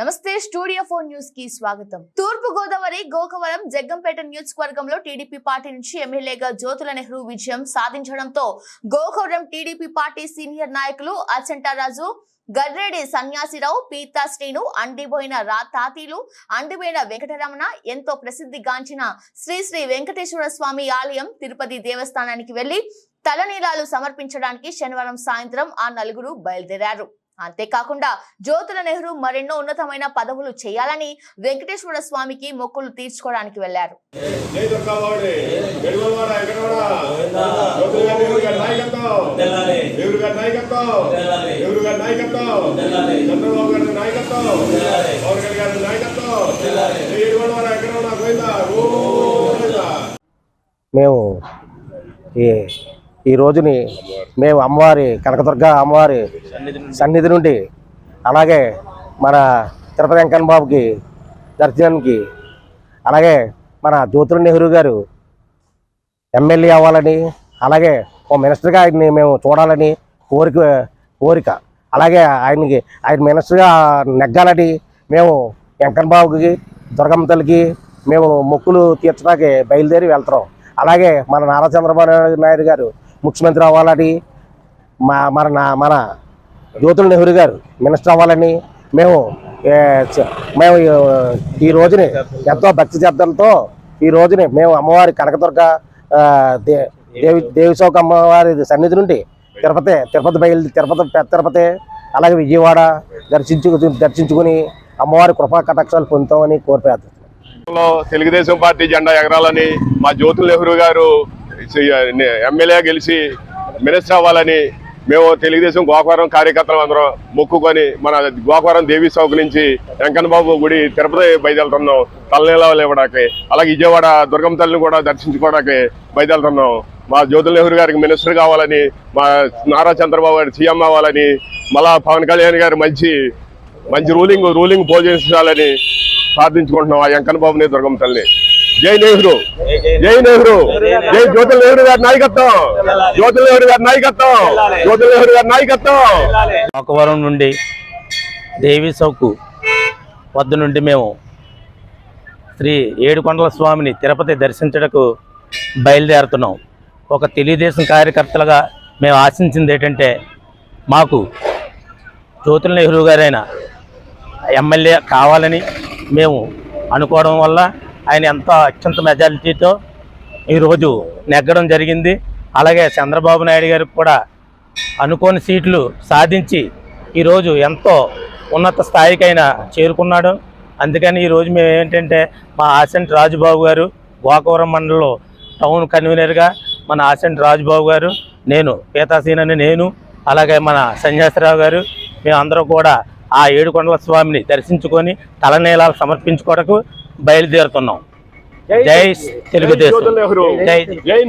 నమస్తే studio four న్యూస్కి స్వాగతం. తూర్పు గోదావరి గోకవరం జగ్గంపేట నియోజకవర్గంలో టీడీపీ పార్టీ నుంచి ఎమ్మెల్యేగా జ్యోతుల నెహ్రూ విజయం సాధించడంతో గోకవరం టీడీపీ పార్టీ సీనియర్ నాయకులు అచంటారాజు గడ్రేడి సన్యాసిరావు పీతా శ్రీను అండిపోయిన రా తాతీలు అండిపోయిన వెంకటరమణ ఎంతో ప్రసిద్ధిగాంచిన శ్రీ శ్రీ వెంకటేశ్వర స్వామి ఆలయం తిరుపతి దేవస్థానానికి వెళ్ళి తలనీలాలు సమర్పించడానికి శనివారం సాయంత్రం ఆ నలుగురు బయలుదేరారు. అంతేకాకుండా జ్యోతుల నెహ్రూ మరెన్నో ఉన్నతమైన పదవులు చేయాలని వెంకటేశ్వర స్వామికి మొక్కులు తీర్చుకోవడానికి వెళ్ళారు మేము ఈ ఈ రోజుని మేము అమ్మవారి కనకదుర్గ అమ్మవారి సన్నిధి నుండి అలాగే మన తిరుపతి వెంకన్న బాబుకి దర్శనానికి అలాగే మన జ్యోతుల నెహ్రూ గారు ఎమ్మెల్యే అవ్వాలని అలాగే ఓ మినిస్టర్గా ఆయన్ని మేము చూడాలని కోరిక కోరిక. అలాగే ఆయనకి ఆయన మినిస్టర్గా నెగ్గాలని మేము వెంకన్న బాబుకి దుర్గమ్మ తల్లికి మేము మొక్కులు తీర్చడానికి బయలుదేరి వెళ్తున్నాం. అలాగే మన నారా చంద్రబాబు నాయుడు గారు ముఖ్యమంత్రి అవ్వాలని మా మన నా- మన జ్యోతుల నెహ్రూ గారు మినిస్టర్ అవ్వాలని మేము మేము ఈ- రోజుని ఎంతో భక్తి శబ్దంతో ఈ రోజుని మేము అమ్మవారి కనకదుర్గ దే- దేవి దేవిశోక అమ్మవారి సన్నిధి నుండి తిరుపతి తిరుపతి బయలు తిరుపతి తిరుపతి అలాగే విజయవాడ దర్శించు దర్శించుకుని అమ్మవారి కృపా కటాక్షాలు పొందుతామని కోరిపేద్దాం తెలుగుదేశం పార్టీ జెండా ఎగరాలని మా జ్యోతుల నెహ్రూ గారు ఎమ్మెల్యే గెలిచి మినిస్టర్ అవ్వాలని మేము తెలుగుదేశం గోకవరం కార్యకర్తలు అందరం మొక్కుకొని మన గోకవరం దేవి చౌక్ నుంచి వెంకన్నబాబు గుడి తిరుపతి బయలుదేరుతున్నాం. తలనీలాలు ఇవ్వడానికి అలాగే విజయవాడ దుర్గమ్మ తల్లిని కూడా దర్శించుకోవడానికి బయలుదేరుతున్నాం. మా జ్యోతుల నెహ్రూ గారికి మినిస్టర్ కావాలని మా నారా చంద్రబాబు గారు సీఎం అవ్వాలని మళ్ళా పవన్ కళ్యాణ్ గారు మంచి మంచి రూలింగ్ రూలింగ్ పోషించాలని ప్రార్థించుకుంటున్నాం ఆ వెంకన్న బాబుని దుర్గమ్మ జై నెహ్రూ! జై నెహ్రూ. జై జ్యోతి నెహ్రూ గారి నాయకత్వం. జ్యోతి నెహ్రూ గారి నాయకత్వం. జ్యోతి నెహ్రూ గారి నాయకత్వం. ఒకవరం నుండి దేవి చౌక్ వద్ద నుండి మేము శ్రీ ఏడుకొండల స్వామిని తిరుపతి దర్శించటకు బయలుదేరుతున్నాం. ఒక తెలుగుదేశం కార్యకర్తలుగా మేము ఆశించింది ఏంటంటే మాకు జ్యోతుల నెహ్రూ గారైన ఎమ్మెల్యే కావాలని మేము అనుకోవడం వల్ల ఆయన ఎంతో అత్యంత మెజారిటీతో ఈరోజు నెగ్గడం జరిగింది. అలాగే చంద్రబాబు నాయుడు గారికి కూడా అనుకోని సీట్లు సాధించి ఈరోజు ఎంతో ఉన్నత స్థాయికైనా చేరుకున్నాడు. అందుకని ఈరోజు మేము ఏంటంటే మా ఆసెంట్ రాజుబాబు గారు గోకవరం మండలంలో టౌన్ కన్వీనర్గా మన ఆసెంట్ రాజుబాబు గారు నేను పీతాసీన్ అని నేను అలాగే మన సన్యాసరావు గారు మేమందరం కూడా ఆ ఏడుకొండల స్వామిని దర్శించుకొని తలనీలాలు సమర్పించుకోవడకు బయలుదేరుతున్నాం. జై తెలుగుదేశం. జై జై